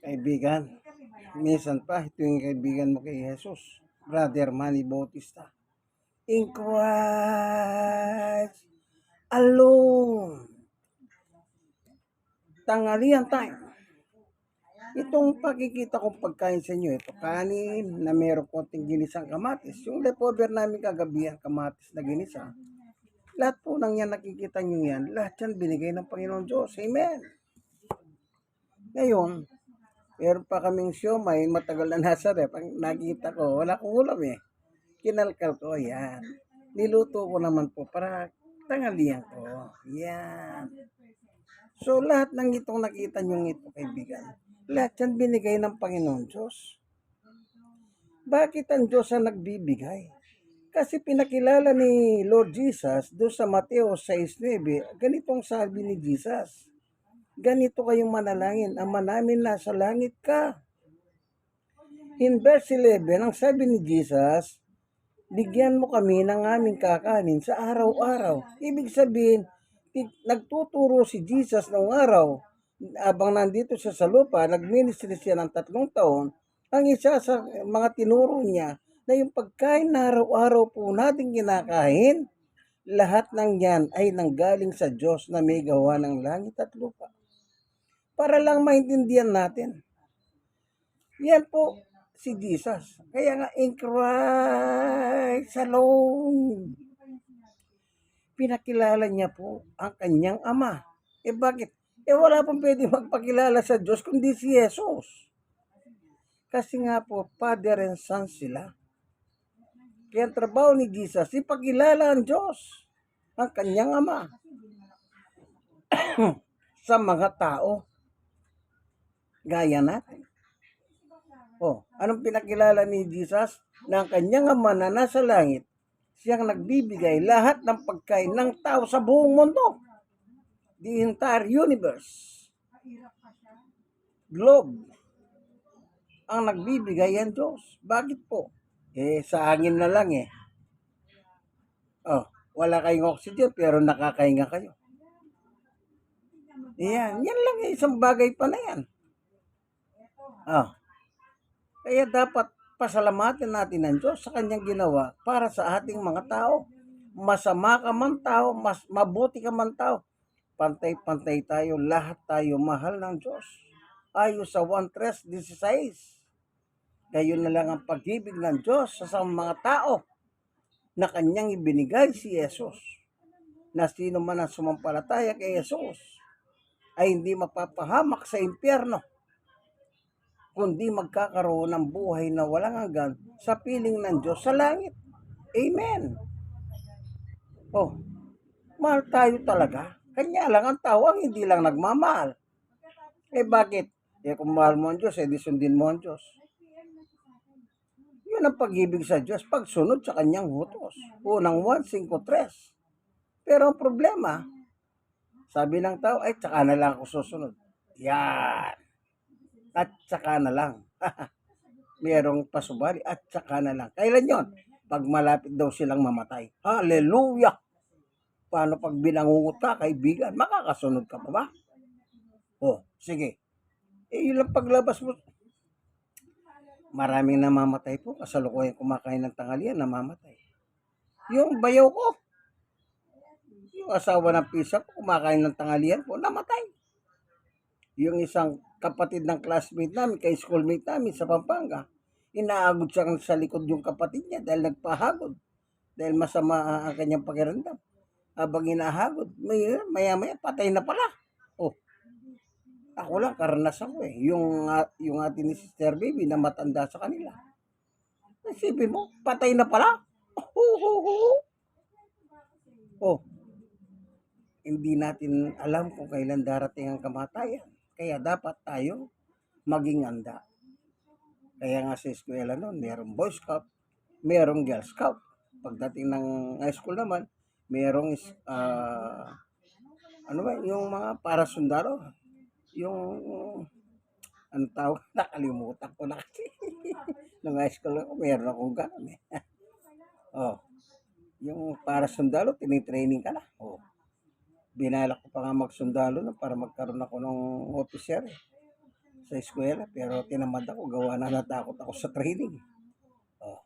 Kaibigan, minsan pa, ito yung kaibigan mo kay Jesus, Brother Manny Bautista. In Christ alone. Tanghalian time. Itong pakikita kong pagkain sa inyo, ito kanin na meron konting ginisang kamatis. Yung leftover namin kagabi, kamatis na ginisa. Lahat po nang yan nakikita nyo yan, lahat yan binigay ng Panginoon Diyos. Amen. Ngayon, meron pa kaming siomay, matagal na nasa rep. Ang nakita ko, wala kong ulam eh. Kinalkal ko, yan. Niluto ko naman po para tangalian ko. Yan. So, lahat ng itong nakita nyo ito, kaibigan, lahat yan binigay ng Panginoon Diyos. Bakit ang Diyos ang nagbibigay? Kasi pinakilala ni Lord Jesus doon sa Mateo 6.9, ganitong sabi ni Jesus, ganito kayong manalangin, Ama namin nasa langit ka. In verse 11, ang sabi ni Jesus, bigyan mo kami ng aming kakanin sa araw-araw. Ibig sabihin, nagtuturo si Jesus noong araw, abang nandito siya sa lupa, nagministry siya ng tatlong taon, ang isa sa mga tinuro niya na yung pagkain na araw-araw po natin kinakain, lahat ng yan ay nanggaling sa Diyos na may gawa ng langit at lupa. Para lang maintindihan natin. Yan po si Jesus. Kaya nga in Christ alone. Pinakilala niya po ang kanyang ama. Eh bakit? Eh wala pong pwede magpakilala sa Diyos kundi si Jesus. Kasi nga po, Father and Son sila. Kaya ang trabaho ni Jesus, ipakilala ang Diyos, ang kanyang ama, sa mga tao. Gaya natin. Oh, anong pinakilala ni Jesus? Na ang kanyang ama na nasa langit, siyang nagbibigay lahat ng pagkain ng tao sa buong mundo. The entire universe. Globe. Ang nagbibigay yan Diyos. Bakit po? Eh, sa hangin na lang eh. Oh, wala kayong oxygen pero nakakahinga kayo. Yan, yan lang eh, isang bagay pa na yan. Ah. Kaya dapat pasalamatan natin ang Diyos sa kanyang ginawa para sa ating mga tao. Masama ka man tao, mas mabuti ka man tao. Pantay-pantay tayo, lahat tayo mahal ng Diyos. Ayo sa 1.3.16. Gayon na lang ang pag-ibig ng Diyos sa sa mga tao na kanyang ibinigay si Jesus. Na sino man ang sumampalataya kay Jesus ay hindi mapapahamak sa impyerno kundi magkakaroon ng buhay na walang hanggan sa piling ng Diyos sa langit. Amen. Oh, mahal tayo talaga. Kanya lang ang tao ang hindi lang nagmamahal. Eh bakit? Eh kung mahal mo ang Diyos, eh di sundin mo ang Diyos. Yun ang pag-ibig sa Diyos, pagsunod sa kanyang utos. Unang 1.5.3. Pero ang problema, sabi ng tao, ay tsaka na lang ako susunod. Yan. At tsaka na lang. Merong pasubali at tsaka na lang. Kailan yon? Pag malapit daw silang mamatay. Hallelujah! Paano pag binangungot ka, kaibigan? Makakasunod ka pa ba? Oh, sige. Eh, yun lang paglabas mo. Maraming namamatay po. Kasalukuyan kumakain ng tanghalian, namamatay. Yung bayaw ko, yung asawa ng pisa ko, kumakain ng tanghalian po, namatay. Yung isang kapatid ng classmate namin, kay schoolmate namin sa Pampanga, inaagod siya sa likod yung kapatid niya dahil nagpahagod. Dahil masama ang kanyang pakiramdam. Habang inahagod, may, maya maya patay na pala. Oh, ako lang, karanasan ko eh. Yung, yung atin ni Sister Baby na matanda sa kanila. Isipin mo, patay na pala. Oh, hindi natin alam kung kailan darating ang kamatayan. Kaya dapat tayo maging anda. Kaya nga sa eskwela noon, mayroong Boy Scout, mayroong Girl Scout. Pagdating ng high school naman, mayroong is- ah, ano ba, yung mga para sundalo, yung ano tawag, nakalimutan ko na kasi. Nung high school ako, meron akong ganun eh. oh, yung para sundalo, tinitraining ka na. Oh. Binalak ko pa nga magsundalo na para magkaroon ako ng officer. Eh. sa eskwela pero tinamad ako gawa na natakot ako sa training. Oh.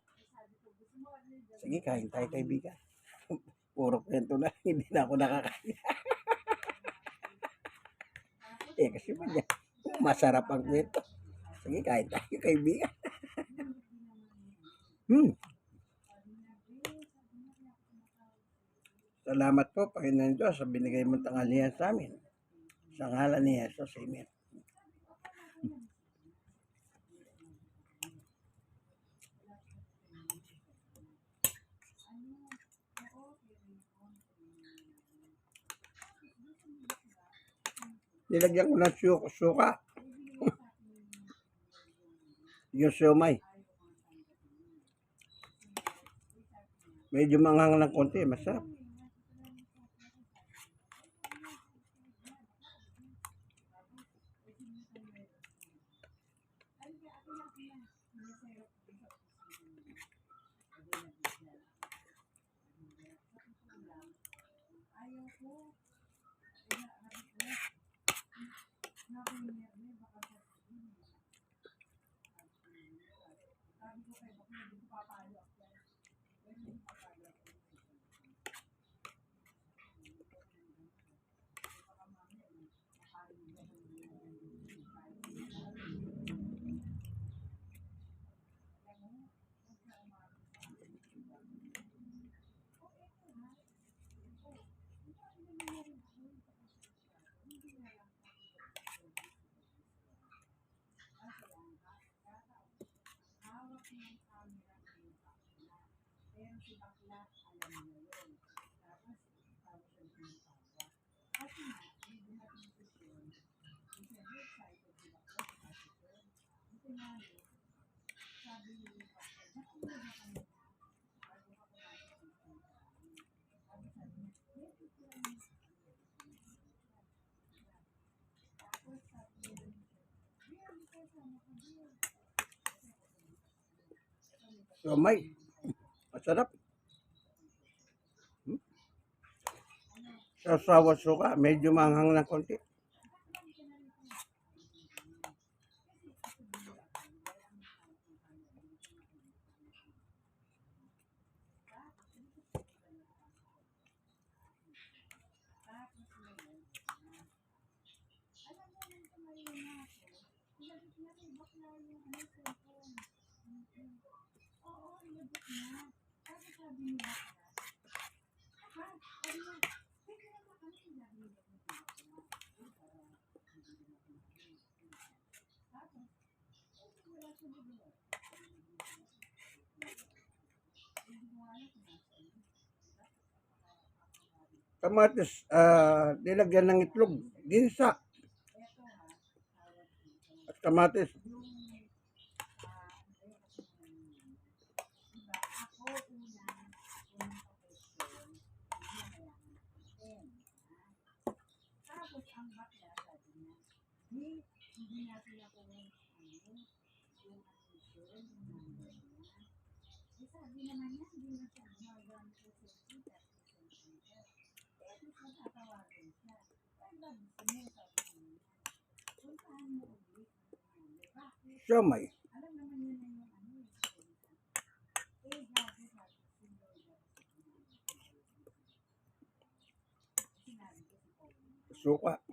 Sige, kain tayo kaibigan. Puro kwento na, hindi na ako nakakaya. eh, kasi ba niya, masarap ang kwento. Sige, kain tayo kaibigan. hmm. Salamat po, Panginoon Diyos, sa binigay mong tanghalian sa amin. Sa ngalan ni Jesus, Amen. Nilagyan ko ng suka. suka. Yung siomay. Medyo manghang ng konti, masarap. cool. Siomay. Masarap. Hmm? Sa sawa suka, medyo manghang ng konti. Kamatis, ah, nilagyan ng itlog. Ginsa. At kamatis. Siomay. Suka.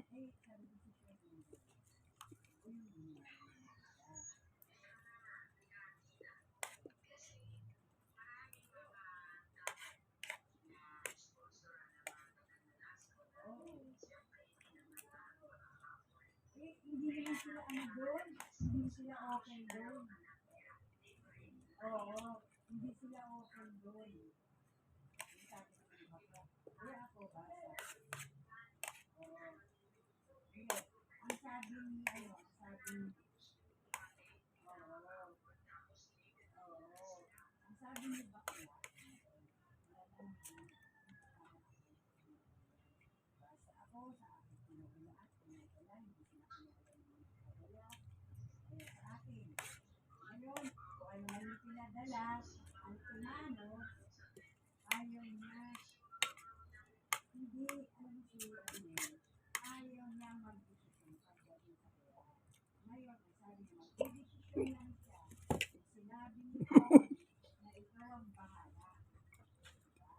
Hindi naman sila ano doon, hindi sila okay doon. Oo, hindi sila okay doon. Sabi ko, "Di ba po?" Kaya ako basa. Oo. Ang sabi ni, ano, sabi ni, madalas ang kumano ayaw niya. Hindi alam siya niya ayaw niya mag-desisyon sa kaya ngayon ang sabi niya mag-desisyon lang siya. Sinabi niya na ikaw ang bahala. Diba?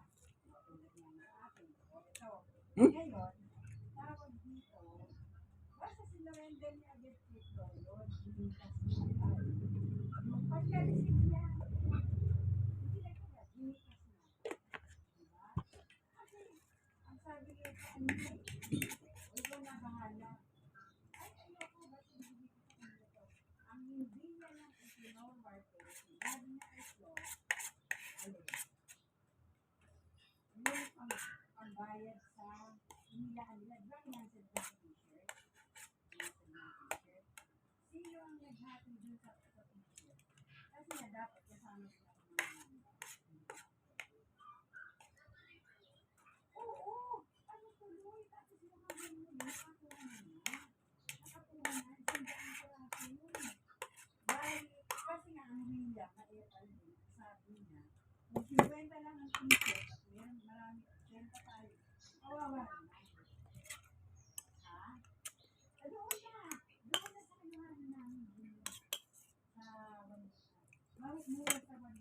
so ngayon tawag dito basta sinurrender niya agad kay Lord hindi kasi pagkalis pambayad sa nila, di ba kinansel ko sa t-shirt? Sino ang naghati dun sa, t-shirt? Kasi nga dapat kasama sila ng mga namba. Oo, ano tuloy, tapos yung mga ganun, nakakuha na niya. Nakakuha na, isang daang piraso yun. Dahil, kasi nga din, sabi niya, kung 50 lang ang t-shirt, at meron marami, 80 tayo, kawawa naman. Ha? Doon na, doon sa kanyang namin, doon sa Mawit mura sa last.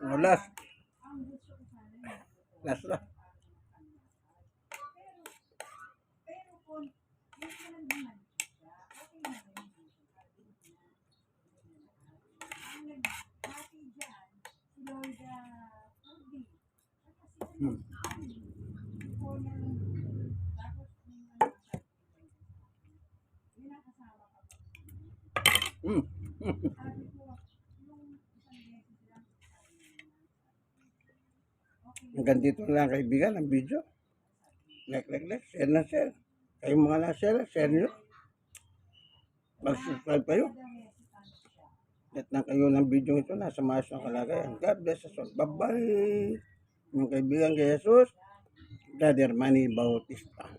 Yun. Na. Pero, pero kung hindi ka lang naman niya, okay, Hanggang dito lang kaibigan ang video. Like, like, like. Share na share. Kayong mga na-share, share nyo. Mag-subscribe kayo. Let na kayo ng video ito. Nasa maayos ng kalagayan. God bless us all. Bye-bye. Yung kaibigan kay Jesus, Brother Manny Bautista.